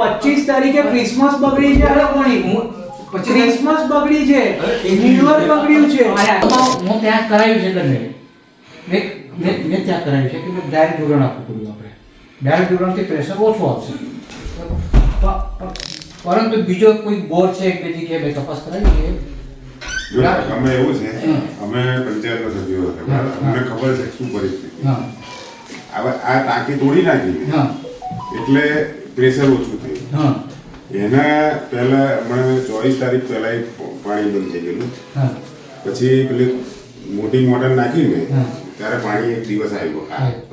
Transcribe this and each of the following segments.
પચીસ તારીખે ક્રિસમસ બગડી છે? અરે કોણી હું ક્રિસમસ બગડી છે. અરે, ન્યુ યર બગડ્યું છે. હું ત્યાં કરાવ્યું છે તમને મેં મેં મેં ત્યાં કરાવ્યું છે કે મેં ડાયરેક્ટ જોડાણ આપવું પડ્યું આપણે. ડાયરેક્ટ જોડાણથી પ્રેશર ઓછું આવશે પરંતુ બીજો કોઈ બોર છે એક બે જગ્યાએ મેં તપાસ કરાવી છે? અમે એવું છે અમે પંચાયતના સભ્યો હતા અમને ખબર છે શું પરિસ્થિતિ. હા. હવે આ ટાંકી તોડી નાખી હા. એટલે પ્રેશર ઓછું થયું. એના પહેલા હમણાં ચોવીસ તારીખ પહેલા પાણી બંધ થઈ ગયેલું. પછી પેલી મોટી મોટર નાખીને હા. ત્યારે પાણી એક દિવસ આવ્યો.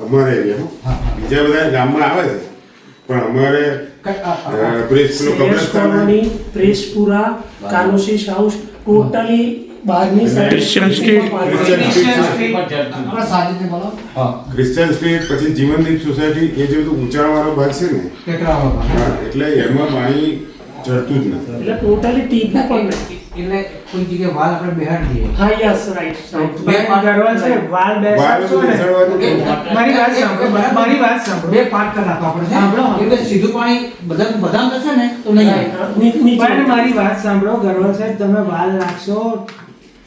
અમારા એરિયામાં બીજા બધા ગામમાં આવે છે. પણ અમારે પ્રેસ પ્રેસપુરા કાનુસિસ હાઉસ ટોટલી બહારની ક્રિશ્ચિયન સ્ટ્રીટ. Christian street. આપણે સાજીદને બોલો. હા ક્રિશ્ચિયન સ્ટ્રીટ પછી જીવનદીપ સોસાયટી એ જે બધું ઊંચાણવાળો ભાગ છે ને એટલે એમાં પાણી ચડતું જ નથી. એટલે ટોટલી ટીપું પણ. એટલે કોઈ જગ્યાએ વાલ આપણે બેહાડી દઈએ. હા યસ રાઈટ રાઈટ બે પાર્ટ સાહેબ વાલ બેસાડશો ને? મારી વાત સાંભળો મારી વાત સાંભળો. બે પાર્ટ કરી નાખો આપણે સાંભળો. એટલે સીધું પાણી બધા બધા થશે ને તો નહીં નીચે. પણ મારી વાત સાંભળો ગરવા સાહેબ તમે વાલ નાખશો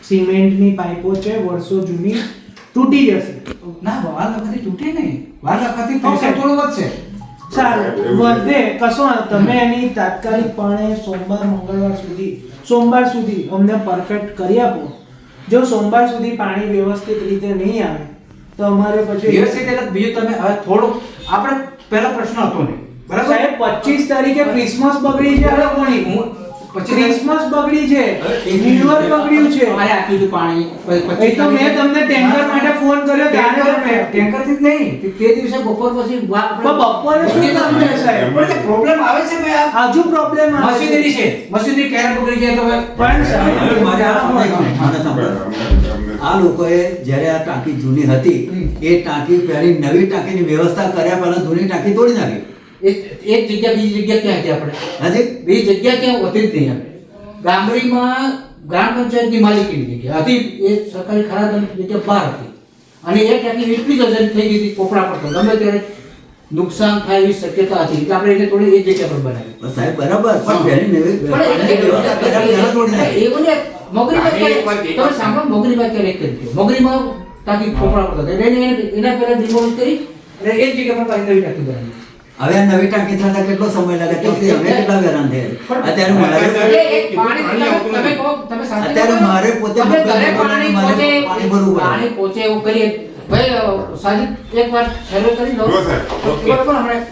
સિમેન્ટની પાઇપો છે વર્ષો જૂની તૂટી જશે. ના વાલ વખતે તૂટે નહીં. વાલ વખતે થોડું વધશે સારું વધે. કશો તમે એની તાત્કાલિકપણે સોમવાર મંગળવાર સુધી સોમવાર સુધી અમને પરફેક્ટ કરી આપો. જો સોમવાર સુધી પાણી વ્યવસ્થિત રીતે નહીં આવે તો અમારે પછી વ્યવસ્થિત એટલે બીજું તમે હવે થોડું આપણે પહેલો પ્રશ્ન હતો ને બરાબર? સાહેબ પચીસ તારીખે ક્રિસમસ બગડી છે. અરે કોની? હું પછી ક્રિસમસ બગડી છે. ન્યુ યર બગડ્યું છે. મારે આપ્યું પાણી. પછી તો મેં તમને ટેન્કર માટે ફોન કર્યો. ત્યારે તમે ટેન્કરથી જ નહીં તે- દિવસે બપોર પછી આપણે- બપોરે શું કામ છે સાહેબ પણ પ્રોબ્લેમ આવે છે ભાઈ આ? હજુ પ્રોબ્લેમ આવે છે. મશીનરી છે. મશીનરી ક્યારે પકડી ગયા તો પણ સાહેબ મારે આ સાંભળો, આ લોકોએ જ્યારે આ ટાંકી જૂની હતી એ ટાંકી પહેલી નવી ટાંકીની વ્યવસ્થા કર્યા પહેલા જૂની ટાંકી તોડી નાખી. એક એક જગ્યા બીજી જગ્યા ક્યાં હતી આપણે? હજી? બીજી જગ્યા ક્યાં હોતી જ નહીં આપણે. ગામડીમાં ગ્રામ પંચાયતની માલિકીની જગ્યા હતી. એ સરકારી ખરાબ જગ્યા બહાર હતી. અને એ ટાંકી એટલી જ અસર થઈ ગઈ હતી કોપડા પર. તો ગમે ત્યારે નુકસાન થાય એવી શક્યતા હતી. એટલે આપણે એને થોડી એ જગ્યા પર બનાવી. સાહેબ બરાબર. પણ પહેલી નવી એવું ને મોગરીમાં ક્યારે- તમે સાંભળો મોગરીમાં ક્યારે કરી દો મોગરીમાં તાકી કોપડા પર હતા એને- એના પહેલા ડિમોલિશ કરી અને એ જગ્યા પર પાછી નવી ટાંકી બનાવી. હવે આ નવી ટાંકી થતા કેટલો સમય લાગે? તો અમે કેટલા હેરાન થયા? અત્યારે મારે અત્યારે મારે પોતે પાણી ભરવું પાણી એવું કરીએ. ભાઈ સાજી એક વાર શરૂ કરી સાહેબ.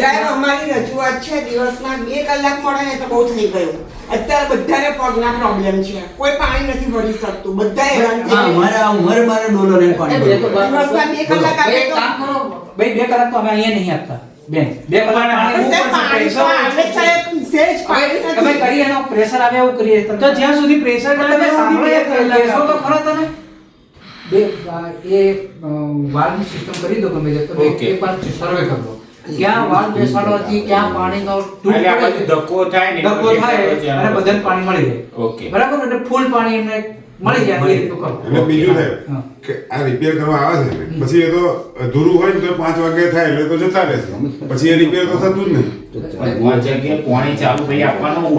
સાહેબ અમારી રજૂઆત છે દિવસના બે કલાક મળે ને તો બહુ થઈ ગયું. અત્યારે બધાને પગના પ્રોબ્લેમ છે. કોઈ પાણી નથી ભરી શકતું. બધા હેરાન થઈ ગયા. અમારે આ મારે ડોલો ને પાણી એ બે કલાક ભાઈ, આપે તો- કામ કરો. ભાઈ બે કલાક તો અમે અહીંયા નહીં આપતા બેન બે કલાક તો તમે કરી એનો પ્રેશર આવે એવું કરીએ તો. જ્યાં સુધી પ્રેશર ના તમે આવે સાંભળો તો. ખરો તમે? બે એ અ, સિસ્ટમ કરી દો ગમે તે. તમે Okay. એક વાર સર્વે કરી દો. ક્યાં વાલ્વ બેસાડવાથી ક્યાં પાણીનો બધું. ધક્કો થાય ને ધક્કો થાય અને બધાને પાણી મળી જાય ઓકે. બરાબર? એટલે ફૂલ પાણી એમને મળી જાય એ રીતનું કરો અને બીજું થાય કે આ રિપેર કરવા આવે છે પછી એ તો અધૂરું હોય ને તો પાંચ વાગે થાય એટલે તો જતા રહેશે. પછી એ રિપેર તો થતું જ નહીં. પોણી ચાલુ ભાઈ આપવાનું